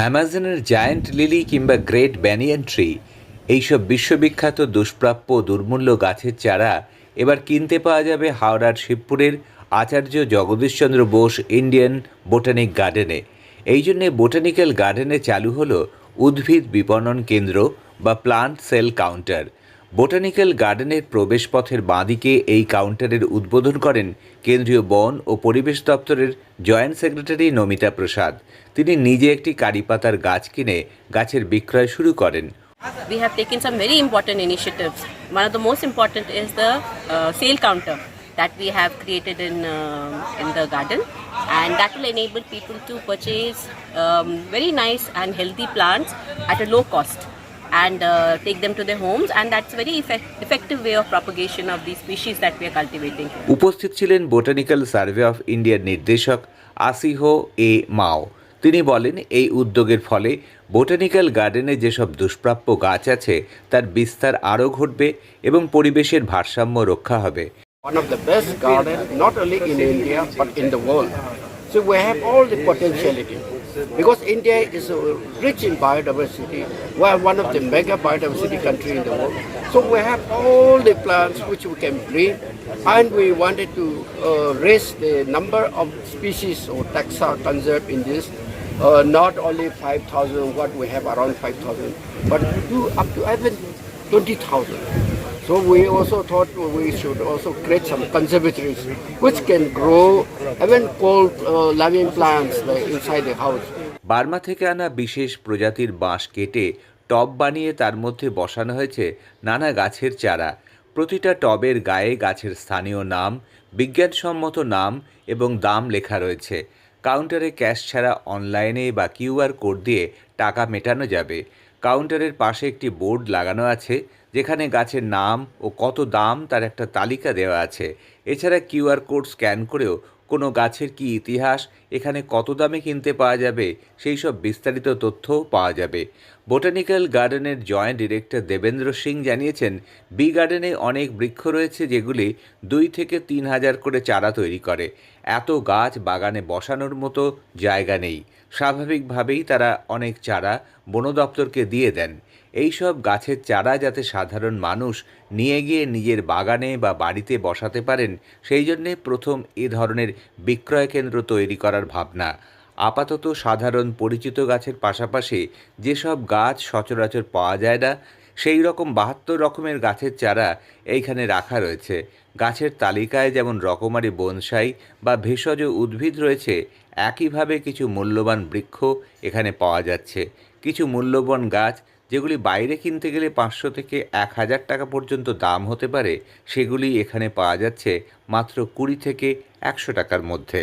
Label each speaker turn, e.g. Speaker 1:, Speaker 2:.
Speaker 1: অ্যামাজনের giant lily কিংবা great banyan tree, এইসব বিশ্ববিখ্যাত দুষ্প্রাপ্য দুর্মূল্য গাছের চারা এবার কিনতে পাওয়া যাবে হাওড়ার শিবপুরের আচার্য জগদীশচন্দ্র বোস ইন্ডিয়ান বোটানিক গার্ডেনে। এই জন্যে বোটানিক্যাল গার্ডেনে চালু হলো উদ্ভিদ বিপণন কেন্দ্র বা প্লান্ট সেল কাউন্টার। বোটানিক্যাল গার্ডেনের প্রবেশপথের বাঁদিকে এই কাউন্টারের উদ্বোধন করেন কেন্দ্রীয় বন ও পরিবেশ দপ্তরের জয়েন্ট সেক্রেটারি নমিতা প্রসাদ তিনি নিজে একটি কারি পাতার গাছ কিনে গাছের বিক্রয় শুরু করেন
Speaker 2: we have taken some very important initiatives. One of the most important is the uh, sale counter that we have created in uh, in the garden, and that will enable people to purchase um, very nice and healthy plants at a low cost and uh, take them to their homes and that's a very effect- effective way of propagation of these species that we are cultivating
Speaker 1: উপস্থিত ছিলেন botanical survey of ইন্ডিয়ার নির্দেশক আসিহো এ মাও তিনি বলেন এই উদ্যোগের ফলে বোটানিক্যাল গার্ডেনে যেসব দুষ্প্রাপ্য গাছ আছে তার বিস্তার আরও ঘটবে এবং পরিবেশের ভারসাম্য রক্ষা হবে
Speaker 3: one of the best garden, not only in India but in the world. So we have all the potentiality because India is uh, rich in biodiversity. We are one of the mega biodiversity country in the world. So we have all the plants which we can breed, and we wanted to uh, raise the number of species or taxa conserved in this. Uh, not only 5,000, what we have around 5,000, but do up to even 20,000. So we also thought we should also create some conservatories which can grow even cold uh, living plants like inside the house.
Speaker 1: Burma থেকে আনা বিশেষ প্রজাতির বাঁশ কেটে টব বানিয়ে তার মধ্যে বসানো হয়েছে নানা গাছের চারা। প্রতিটা টবের গায়ে গাছের স্থানীয় নাম বিজ্ঞানসম্মত নাম এবং দাম লেখা রয়েছে। কাউন্টারে ক্যাশ ছাড়া অনলাইনে বা কিউআর কোড দিয়ে টাকা মেটানো যাবে। কাউন্টারের পাশে একটি বোর্ড লাগানো আছে যেখানে গাছের নাম ও কত দাম তার একটা তালিকা দেওয়া আছে। এছাড়া কিউআর কোড স্ক্যান করেও কোনো গাছের কি ইতিহাস, এখানে কত দামে কিনতে পাওয়া যাবে, সেই সব বিস্তারিত তথ্যও পাওয়া যাবে। বোটানিক্যাল গার্ডেনের জয়েন্ট ডিরেক্টর দেবেন্দ্র সিং জানিয়েছেন, বি গার্ডেনে অনেক বৃক্ষ রয়েছে যেগুলি দুই থেকে তিন হাজার করে চারা তৈরি করে। এত গাছ বাগানে বসানোর মতো জায়গা নেই। স্বাভাবিকভাবেই তারা অনেক চারা বন দপ্তরকে দিয়ে দেন। এই সব গাছের চারা যাতে সাধারণ মানুষ নিয়ে গিয়ে নিজের বাগানে বা বাড়িতে বসাতে পারেন, সেই জন্যে প্রথম এ ধরনের বিক্রয় কেন্দ্র তৈরি করার ভাবনা। আপাতত সাধারণ পরিচিত গাছের পাশাপাশি যেসব গাছ সচরাচর পাওয়া যায় না, সেই রকম বাহাত্তর রকমের গাছের চারা এইখানে রাখা রয়েছে। গাছের তালিকায় যেমন রকমারি বনসাই বা ভেষজ উদ্ভিদ রয়েছে, একইভাবে কিছু মূল্যবান বৃক্ষ এখানে পাওয়া যাচ্ছে। কিছু মূল্যবান গাছ যেগুলি বাইরে কিনতে গেলে পাঁচশো থেকে এক হাজার টাকা পর্যন্ত দাম হতে পারে, সেগুলি এখানে পাওয়া যাচ্ছে মাত্র কুড়ি থেকে একশো টাকার মধ্যে।